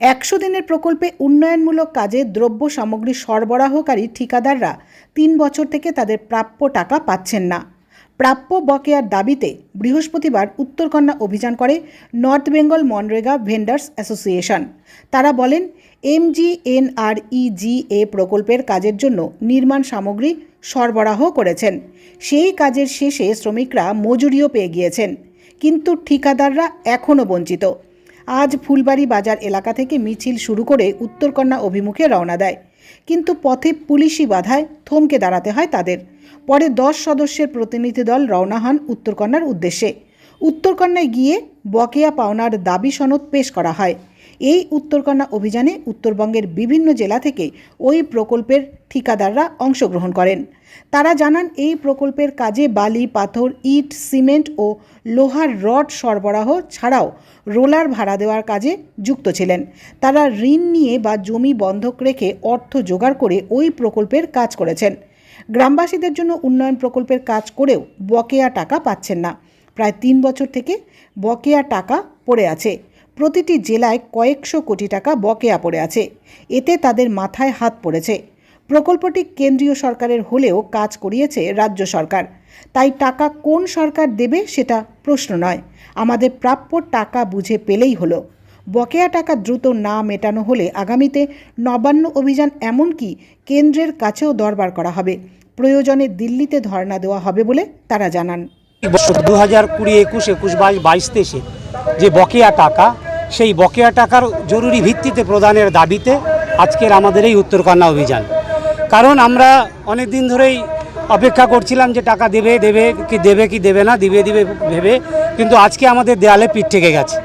একশো দিনের প্রকল্পে উন্নয়নমূলক কাজে দ্রব্য সামগ্রী সরবরাহকারী ঠিকাদাররা তিন বছর থেকে তাদের প্রাপ্য টাকা পাচ্ছেন না। প্রাপ্য বকেয়ার দাবিতে বৃহস্পতিবার উত্তরকন্যা অভিযান করে north Bengal MNREGA vendors association. তারা বলেন এমজিএনআরইজিএ প্রকল্পের কাজের জন্য নির্মাণ সামগ্রী সরবরাহ করেছেন। সেই কাজের শেষে শ্রমিকরা মজুরিও পেয়ে গিয়েছেন। কিন্তু ঠিকাদাররা এখনও বঞ্চিত। আজ ফুলবাড়ি বাজার এলাকা থেকে মিছিল শুরু করে উত্তরকন্যা অভিমুখে রওনা দেয়। কিন্তু পথে পুলিশি বাধায় থমকে দাঁড়াতে হয় তাদের। পরে দশ সদস্যের প্রতিনিধি দল রওনা হন উত্তরকন্যার উদ্দেশ্যে। উত্তরকন্যায় গিয়ে বকেয়া পাওনার দাবি সনদ পেশ করা হয়। এই উত্তরকন্যা অভিযানে উত্তরবঙ্গের বিভিন্ন জেলা থেকে ওই প্রকল্পের ঠিকাদাররা অংশগ্রহণ করেন। তারা জানান, এই প্রকল্পের কাজে বালি, পাথর, ইট, সিমেন্ট ও লোহার রড সরবরাহ ছাড়াও রোলার ভাড়া দেওয়ার কাজে যুক্ত ছিলেন। তারা ঋণ নিয়ে বা জমি বন্ধক রেখে অর্থ জোগাড় করে ওই প্রকল্পের কাজ করেছেন। গ্রামবাসীদের জন্য উন্নয়ন প্রকল্পের কাজ করেও বকেয়া টাকা পাচ্ছেন না। প্রায় তিন বছর থেকে বকেয়া টাকা পড়ে আছে। প্রতিটি জেলায় কয়েকশো কোটি টাকা বকেয়া পড়ে আছে। এতে তাদের মাথায় হাত পড়েছে। প্রকল্পটি কেন্দ্রীয় সরকারের হলেও কাজ করিয়েছে রাজ্য সরকার। তাই টাকা কোন সরকার দেবে সেটা প্রশ্ন নয়। আমাদের প্রাপ্য টাকা বুঝে পেলেই হলো। বকেয়া টাকা দ্রুত না মেটানো হলে আগামীতে নবান্ন অভিযান এমনকি কেন্দ্রের কাছেও দরবার করা হবে। প্রয়োজনে দিল্লিতে ধর্ণা দেওয়া হবে বলে তারা জানান। দু হাজার কুড়ি একুশ একুশ বাইশ বাইশ তেইশে যে বকেয়া টাকা সেই বকেয়া টাকার জরুরি ভিত্তিতে প্রদানের দাবিতে আজকের আমাদের এই উত্তরকন্যা অভিযান। কারণ আমরা অনেক দিন ধরেই অপেক্ষা করছিলাম যে টাকা দেবে দেবে কি দেবে কি দেবে না, দিবে দিবে ভেবে, কিন্তু আজকে আমাদের দেয়ালে পিঠ থেকে গেছে।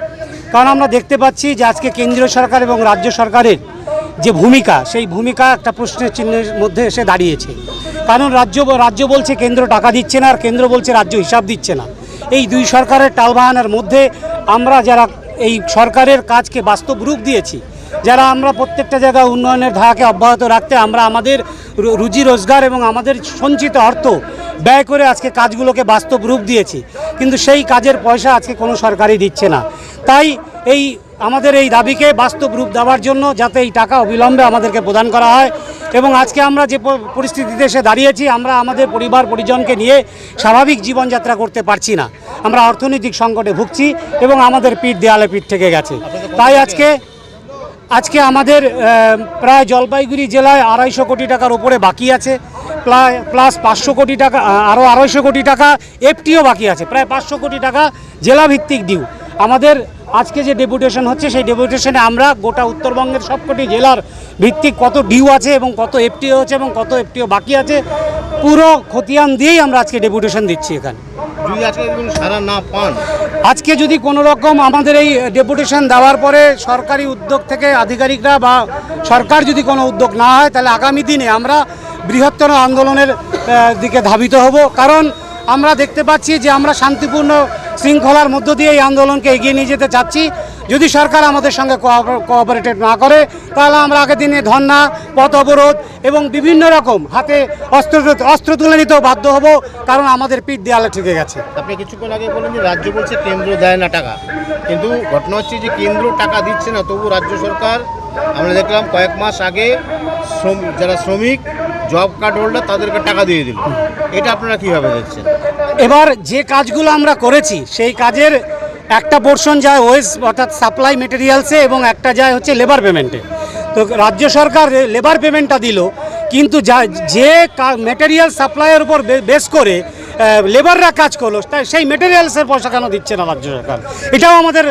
কারণ আমরা দেখতে পাচ্ছি যে আজকে কেন্দ্রীয় সরকার এবং রাজ্য সরকারের যে ভূমিকা, সেই ভূমিকা একটা প্রশ্নের চিহ্নের মধ্যে এসে দাঁড়িয়েছে। কারণ রাজ্য রাজ্য বলছে কেন্দ্র টাকা দিচ্ছে না, আর কেন্দ্র বলছে রাজ্য হিসাব দিচ্ছে না। এই দুই সরকারের টালবাহানার মধ্যে আমরা যারা এই সরকারের কাজকে বাস্তব রূপ দিয়েছি। যারা আমরা প্রত্যেকটা জায়গায় উন্নয়নের ধারাকে অব্যাহত রাখতে আমরা আমাদের রুজি রোজগার এবং আমাদের সঞ্চিত অর্থ ব্যয় করে আজকে কাজগুলোকে বাস্তব রূপ দিয়েছি। কিন্তু সেই কাজের পয়সা আজকে কোনো সরকারই দিচ্ছে না। তাই এই, আমাদের এই দাবিকে বাস্তব রূপ দেওয়ার জন্য যাতে এই টাকা অবিলম্বে আমাদেরকে প্রদান করা হয় এবং আজকে আমরা যে পরিস্থিতিতে এসে দাঁড়িয়েছি, আমরা আমাদের পরিবার, পরিজনকে নিয়ে স্বাভাবিক জীবনযাত্রা করতে পারছি না। আমরা অর্থনৈতিক সংকটে ভুগছি এবং আমাদের পিঠ দেয়ালে পিঠ থেকে গেছে। তাই আজকে আজকে আমাদের প্রায় জলপাইগুড়ি জেলায় আড়াইশো কোটি টাকার উপরে বাকি আছে। প্রায় প্লাস পাঁচশো কোটি টাকা আরও আড়াইশো কোটি টাকা এফটিও বাকি আছে। প্রায় পাঁচশো কোটি টাকা জেলাভিত্তিক ডিউ। আমাদের আজকে যে ডেপুটেশন হচ্ছে সেই ডেপুটেশনে আমরা গোটা উত্তরবঙ্গের সবকটি জেলার ভিত্তিক কত ডিউ আছে এবং কত এফটিও আছে এবং কত এফটিও বাকি আছে পুরো খতিয়ান দিয়েই আমরা আজকে ডেপুটেশন দিচ্ছি এখানে। সারা না পান? আজকে যদি কোনো রকম আমাদের এই ডেপুটেশন দেওয়ার পরে সরকারি উদ্যোগ থেকে আধিকারিকরা বা সরকার যদি কোনো উদ্যোগ না হয় তাহলে আগামী দিনে আমরা বৃহত্তর আন্দোলনের দিকে ধাবিত হব। কারণ আমরা দেখতে পাচ্ছি যে আমরা শান্তিপূর্ণ শৃঙ্খলার মধ্য দিয়ে এই আন্দোলনকে এগিয়ে নিয়ে যেতে চাচ্ছি। যদি সরকার আমাদের সঙ্গে কোঅপারেটেড না করে, তাহলে আমরা আগের দিনে ধর্না পথ অবরোধ এবং বিভিন্ন রকম হাতে অস্ত্র অস্ত্র তুলে নিতেও বাধ্য হব, কারণ আমাদের পিঠ দেয়ালে ঠেকে গেছে। আপনি কিছুক্ষণ আগে বলেন যে রাজ্য বলছে কেন্দ্র দেয় না টাকা। কিন্তু ঘটনা হচ্ছে যে কেন্দ্র টাকা দিচ্ছে না, তবু রাজ্য সরকার, আমরা দেখলাম কয়েক মাস আগে যারা শ্রমিক, জব কার্ড হোল্ডার তাদেরকে টাকা দিয়ে দিল। এটা আপনারা কীভাবে দেখছেন? এবার যে কাজগুলো আমরা করেছি, সেই কাজের একটা পোর্শন যায় ওয়েস অর্থাৎ সাপ্লাই মেটেরিয়ালসে এবং একটা যায় হচ্ছে লেবার পেমেন্টে তো রাজ্য সরকার লেবার পেমেন্টটা দিল, কিন্তু যা, যে মেটেরিয়াল সাপ্লাইয়ের উপর বেস করে লেবাররা কাজ করল, তাই সেই মেটেরিয়ালসের পয়সা কেন দিচ্ছে না রাজ্য সরকার? এটাও আমাদের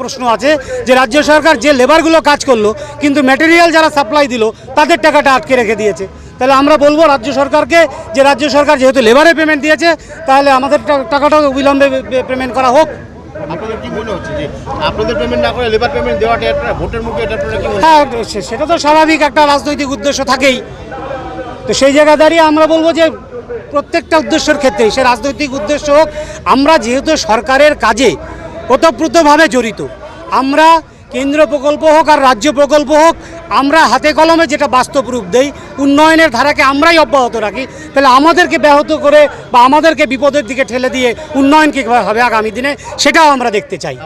প্রশ্ন আছে যে রাজ্য সরকার যে লেবারগুলো কাজ করল, কিন্তু মেটেরিয়াল যারা সাপ্লাই দিল, তাদের টাকাটা আটকে রেখে দিয়েছে। তাহলে আমরা বলব রাজ্য সরকারকে যে রাজ্য সরকার যেহেতু লেবারে পেমেন্ট দিয়েছে তাহলে আমাদের টাকাটা অবিলম্বে পেমেন্ট করা হোক। আপনাদের কি হচ্ছে যে আপনাদের পেমেন্ট না করে লেবার পেমেন্ট দেওয়াটা একটা ভোটের মুখে এটা আপনারা কি হ্যাঁ সেটা তো স্বাভাবিক একটা রাজনৈতিক উদ্দেশ্য থাকেই। তো সেই জায়গায় দাঁড়িয়ে আমরা বলব যে প্রত্যেকটা উদ্দেশ্যের ক্ষেত্রে সে রাজনৈতিক উদ্দেশ্য হোক আমরা যেহেতু সরকারের কাজে ওতপ্রোতভাবে জড়িত আমরা কেন্দ্র প্রকল্প হোক আর রাজ্য প্রকল্প হোক, আমরা হাতে কলমে যেটা বাস্তব রূপ দেই, উন্নয়নের ধারাকে আমরাই অব্যাহত রাখি। তাহলে আমাদেরকে ব্যাহত করে বা আমাদেরকে বিপদের দিকে ঠেলে দিয়ে উন্নয়ন কীভাবে হবে আগামী দিনে, সেটাও আমরা দেখতে চাই।